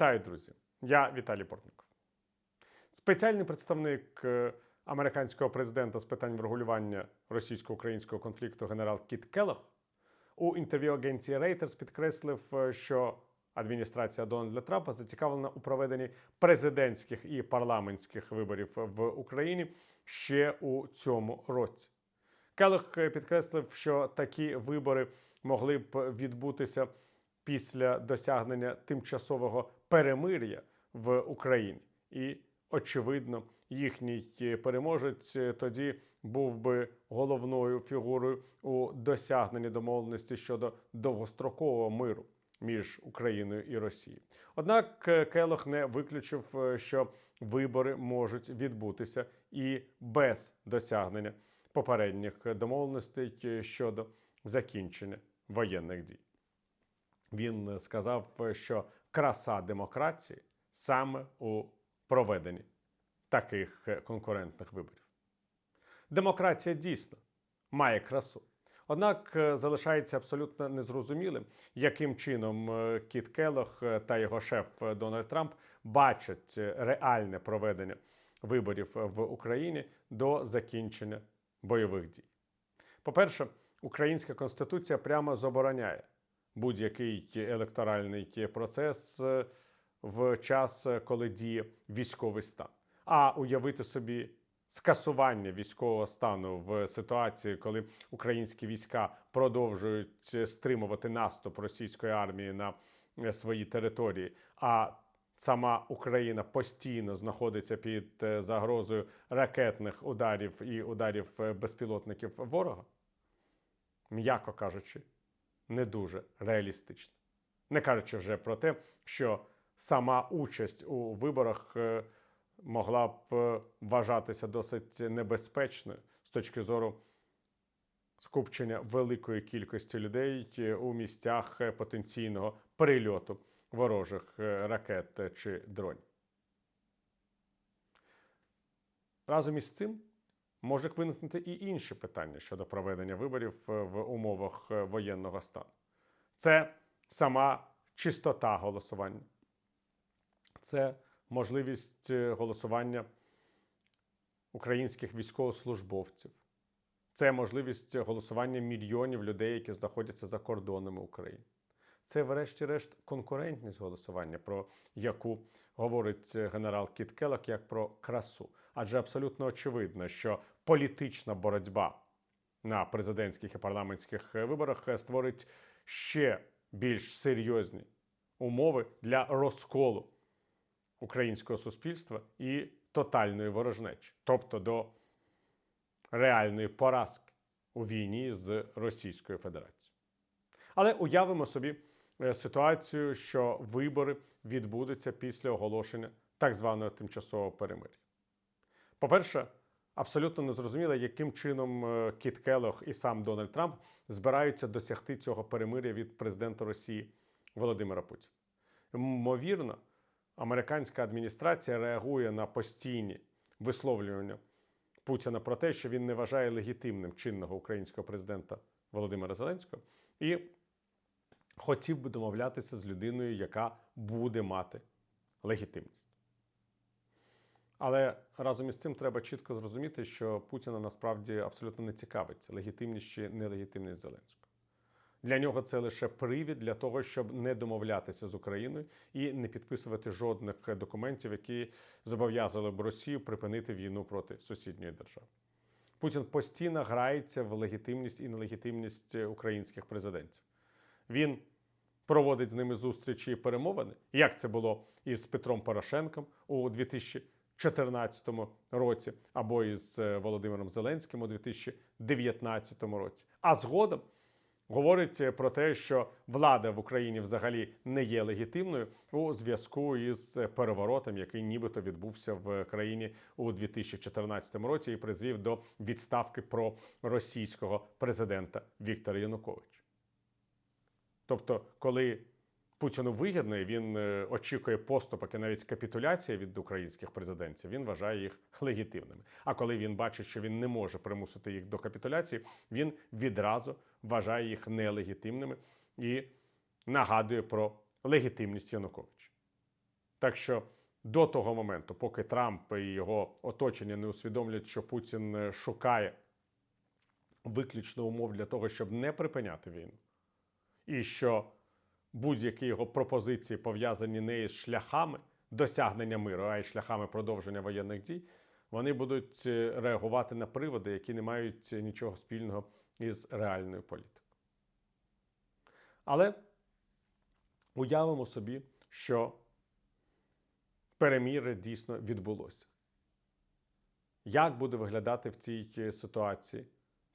Вітаю, друзі! Я Віталій Портников. Спеціальний представник е, американського президента з питань врегулювання російсько-українського конфлікту генерал Кіт Келлог у інтерв'ю агенції Reuters підкреслив, е, що адміністрація Дональда Трампа зацікавлена у проведенні президентських і парламентських виборів в Україні ще у цьому році. Келлог е, підкреслив, що такі вибори могли б відбутися після досягнення тимчасового перемир'я в Україні. І, очевидно, їхній е, переможець е, тоді був би головною фігурою у досягненні домовленості щодо довгострокового миру між Україною і Росією. Однак е, Келох не виключив, що вибори можуть відбутися і без досягнення попередніх домовленостей щодо закінчення воєнних дій. Він сказав, що краса демократії саме у проведенні таких е, конкурентних виборів. Демократія дійсно має красу. Однак е, залишається абсолютно незрозумілим, яким чином е, Кіт Келох та його шеф Дональд Трамп бачать реальне проведення виборів в Україні до закінчення бойових дій. По-перше, українська конституція прямо забороняє будь-який електоральний процес е, в час, е, коли діє військовий стан. А уявити собі скасування військового стану в ситуації, коли українські війська продовжують е, стримувати наступ російської армії на свої території, а сама Україна постійно знаходиться під загрозою ракетних ударів і ударів безпілотників ворога, м'яко кажучи, не дуже реалістично. Не кажучи вже про те, що сама участь у виборах е, могла б е, вважатися досить небезпечною з точки зору скупчення великої кількості людей е, у місцях потенційного прильоту ворожих ракет чи дронів. Разом із цим може виникнути і інші питання щодо проведення виборів е, в умовах е, воєнного стану. Це сама чистота голосування, це можливість е, голосування українських військовослужбовців, це можливість голосування мільйонів людей, які знаходяться за кордонами України. Це, врешті-решт, конкурентність голосування, про яку говорить е, генерал Кіт Келлок як про красу. Адже абсолютно очевидно, що політична боротьба на президентських і парламентських е, виборах е, створить ще більш серйозні умови для розколу українського суспільства і тотальної ворожнечі, тобто до реальної поразки у війні з Російською Федерацією. Але уявимо собі ситуацію, що вибори відбудуться після оголошення так званого тимчасового перемир'я. По-перше, абсолютно незрозуміло, яким чином е, Кіт Келох і сам Дональд Трамп збираються досягти цього перемир'я від президента Росії Володимира Путіна. Ймовірно, американська адміністрація реагує на постійні висловлювання Путіна про те, що він не вважає легітимним чинного українського президента Володимира Зеленського, і хотів би домовлятися з людиною, яка буде мати легітимність. Але разом із цим треба чітко зрозуміти, що Путіна насправді абсолютно не цікавить легітимність чи нелегітимність Зеленського. Для нього це лише привід для того, щоб не домовлятися з Україною і не підписувати жодних документів, які зобов'язали б Росію припинити війну проти сусідньої держави. Путін постійно грається в легітимність і нелегітимність українських президентів. Він проводить з ними зустрічі і перемовини, як це було із Петром Порошенком у 2014 році, або із е, Володимиром Зеленським у 2019 році. А згодом говорить е, про те, що влада в Україні взагалі не є легітимною у зв'язку із е, переворотом, який нібито відбувся в країні у 2014 році і призвів до відставки про російського президента Віктора Януковича. Тобто, коли Путіну вигідно, він е, очікує поступок і навіть капітуляції від українських президентів, він вважає їх легітимними. А коли він бачить, що він не може примусити їх до капітуляції, він відразу вважає їх нелегітимними і нагадує про легітимність Януковича. Так що до того моменту, поки Трамп і його оточення не усвідомлять, що Путін е, шукає виключно умов для того, щоб не припиняти війну, і що будь-які його пропозиції пов'язані не із шляхами досягнення миру, а й шляхами продовження воєнних дій, вони будуть е, реагувати на приводи, які не мають нічого спільного із реальною політикою. Але уявимо собі, що переміри дійсно відбулося. Як буде виглядати в цій е, ситуації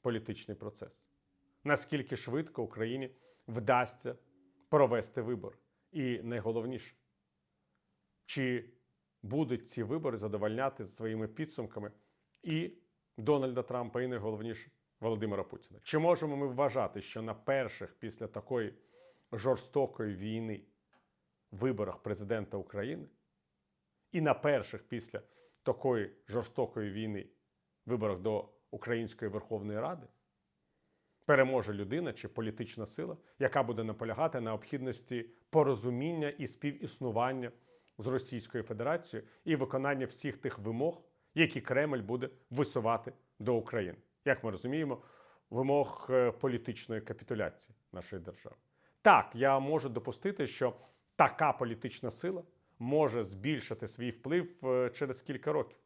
політичний процес? Наскільки швидко Україні вдасться провести вибори? І найголовніше, чи будуть ці вибори задовольняти своїми підсумками і Дональда Трампа, і найголовніше Володимира Путіна? Чи можемо ми вважати, що на перших після такої жорстокої війни виборах президента України і на перших після такої жорстокої війни виборах до Української Верховної Ради переможе людина чи політична сила, яка буде наполягати на необхідності порозуміння і співіснування з Російською Федерацією і виконання всіх тих вимог, які Кремль буде висувати до України. Як ми розуміємо, вимог е, політичної капітуляції нашої держави. Так, я можу допустити, що така політична сила може збільшити свій вплив е, через кілька років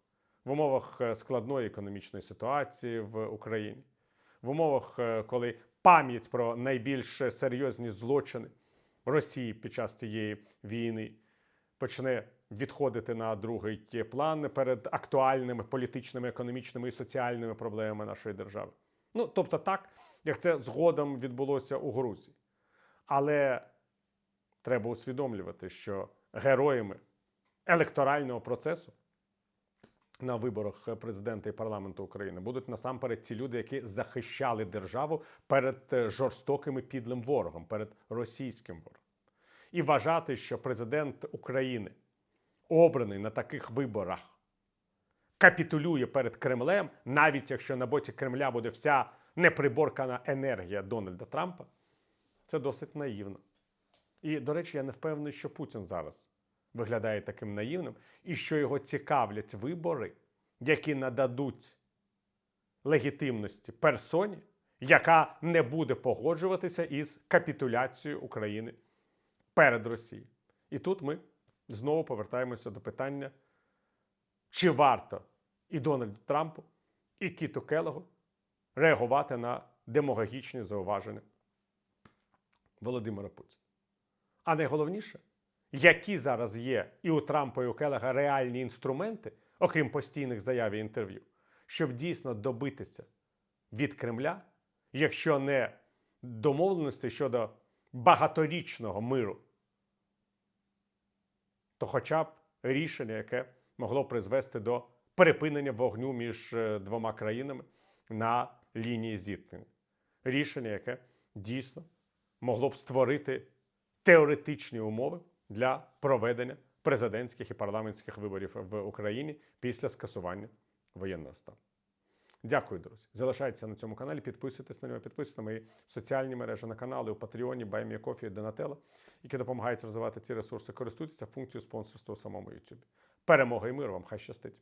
в умовах е, складної економічної ситуації в Україні, в умовах, е, коли пам'ять про найбільш серйозні злочини Росії під час цієї війни почне відходити на другий план перед актуальними політичними, економічними і соціальними проблемами нашої держави. Ну, тобто, так, як це згодом відбулося у Грузії. Але треба усвідомлювати, що героями електорального процесу на виборах президента і парламенту України будуть насамперед ті люди, які захищали державу перед е, жорстоким і підлим ворогом, перед російським ворогом. І вважати, що президент України, обраний на таких виборах, капітулює перед Кремлем, навіть якщо на боці Кремля буде вся неприборкана енергія Дональда Трампа, це досить наївно. І, до речі, я не впевнений, що Путін зараз виглядає таким наївним, і що його цікавлять вибори, які нададуть легітимності персоні, яка не буде погоджуватися із капітуляцією України перед Росією. І тут ми знову повертаємося до питання, чи варто і Дональду Трампу, і Кіту Келогу реагувати на демагогічні зауваження Володимира Путіна. А найголовніше, які зараз є і у Трампа, і у Келега реальні інструменти, окрім постійних заяв і інтерв'ю, щоб дійсно добитися від Кремля, якщо не домовленості щодо багаторічного миру, то хоча б рішення, яке могло призвести до припинення вогню між е, двома країнами на лінії зіткнення. Рішення, яке дійсно могло б створити теоретичні умови для проведення президентських і парламентських виборів в Україні після скасування воєнного стану. Дякую, друзі. Залишайтеся на цьому каналі, підписуйтесь на нього, підписуйтесь на мої соціальні мережі на канали у Патреоні, Баймієкофі, Донателло, які допомагають розвивати ці ресурси, користуйтеся функцією спонсорства у самому Ютубі. Перемога і мир вам хай щастить!